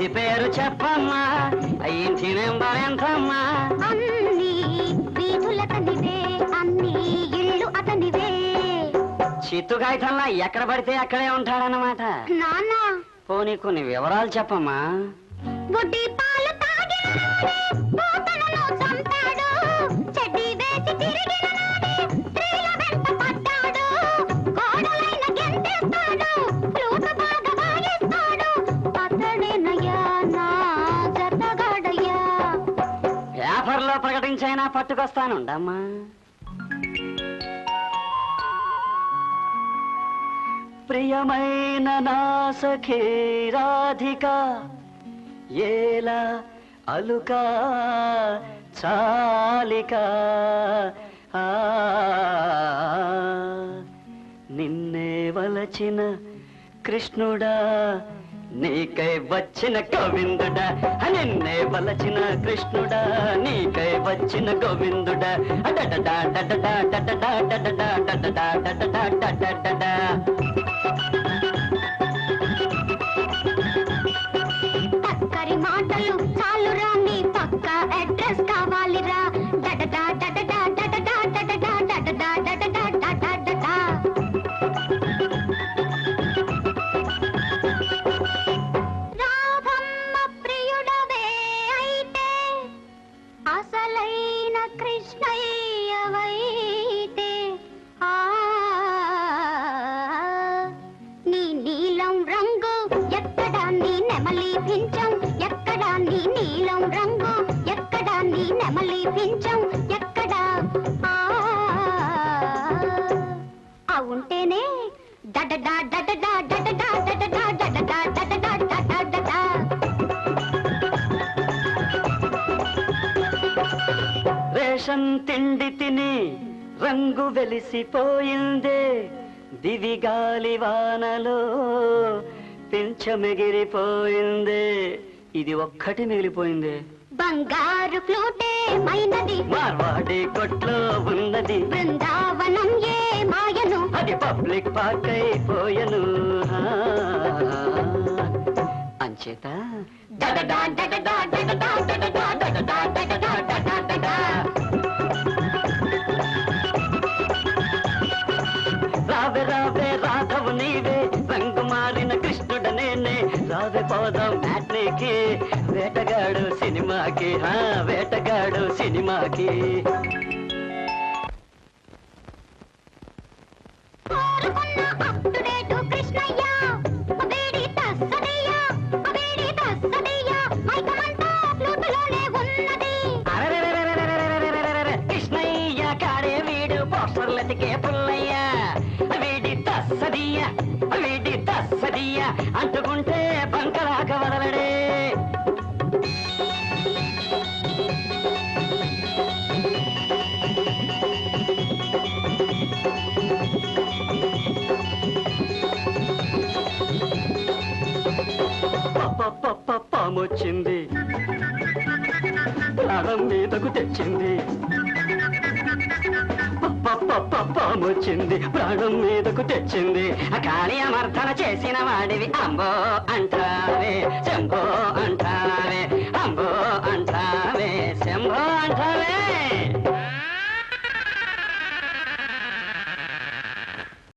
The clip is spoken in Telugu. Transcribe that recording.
ఇంటి పేరు చెప్పమ్మా. ఇంటి నెంబర్ ఎంతమ్మా అన్ని వీధులతనివే అన్ని ఇళ్ళు అతనివే చిత్తుకాగితంలా ఎక్కడ పడితే అక్కడే ఉంటాడన్నమాట. నాన్న. పోనీ కొన్ని వివరాలు చెప్పమ్మా. గుడ్డి పేపర్లో ప్రకటించైనా పట్టుకొస్తానుండమ్మా ప్రియమైన నా సఖీ రాధిక ఏలా అలుక చాలిక ఆ, నిన్నే వలచిన కృష్ణుడా నీకై వచ్చిన గోవిందుడా నిన్నే వలచిన కృష్ణుడా. నీకై వచ్చిన గోవిందుడా. అడడడా మాటలు చాలురా నీ పక్క అడ్రస్ కావాలిరా. అసలైన కృష్ణయ్యవైతే ఆ నీ నీలం రంగు ఎక్కడా నీ నెమలి పించం ఎక్కడా నీ నీలం రంగు ఎక్కడా నీ నెమలి పించం రేషన్ తిండి తిని రంగు వెలిసిపోయిందే దివి గాలి వానలో పింఛమెగిరిపోయిందే ఇది ఒక్కటి మిగిలిపోయిందే బంగారు ఫ్లూటే మైనది మార్వాడి కొట్లో ఉన్నది బృందావనం ఏ మాయను అది పబ్లిక్ పార్క్ అయిపోయను. అంచేత పోదాం మ్యాట్నీకి వేటగాడు సినిమాకి హా వేటగాడు సినిమాకి. అంటుకుంటే బంక తెచ్చింది. ప్రాణం మీదకు తెచ్చింది. పప్ప ప్రాణం మీదకు తెచ్చింది. ఆ అమర్థన చేసిన వాడివి. అంబో అంటావే శంభో అంటావే అంబో అంటావే